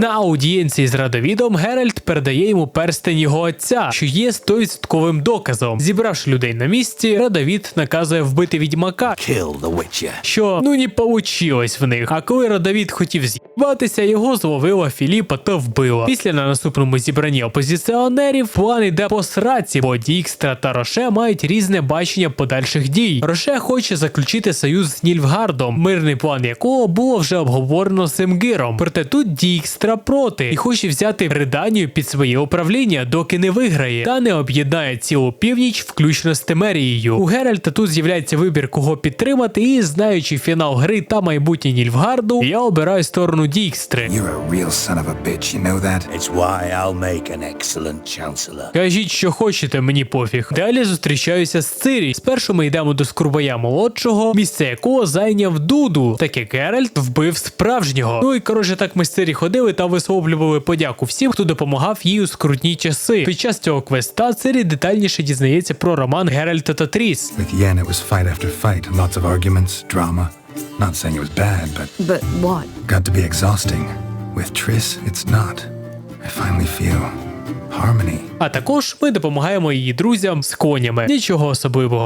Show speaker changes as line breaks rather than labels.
На аудієнції з Радовідом Геральт передає йому перстень його отця, що є 100% доказом. Зібравши людей на місці, Радовід наказує вбити відьмака,
Kill the Witcher.
що ну не получилось в них. А коли Радовід хотів з'їбатися, його зловила Філіпа та вбила. Після на наступному зібранні опозиціонерів план іде по сраці, бо Дікстра та Роше мають різне бачення подальших дій. Роше хоче заключити союз з Нільфгардом, мирний план якого було вже обговорено з. Проте тут Дікстра проти і хоче взяти Реданію під своє управління, доки не виграє, та не об'єднає цілу північ, включно з Темерією. У Геральта тут з'являється вибір, кого підтримати, і знаючи фінал гри та майбутнє Нільфгарду, я обираю сторону Дікстри. Кажіть, що хочете, мені пофіг. Далі зустрічаюся з Цирі. Спершу ми йдемо до Скурбая молодшого, місце якого зайняв Дуду, так як Геральт вбив справжнього. Ну і коротше, так ми з Цирі ходили та висловлювали подяку всім, хто допомагав їй у скрутні часи. Під час цього квеста Цирі детальніше дізнається про роман Геральта та Тріс.
With Yen, it was fight after fight, lots of arguments, drama. Not saying it was bad, but
But what?
got to be exhausting. With Triss, it's not. I finally feel harmony.
А також ми допомагаємо її друзям з конями. Нічого особливого.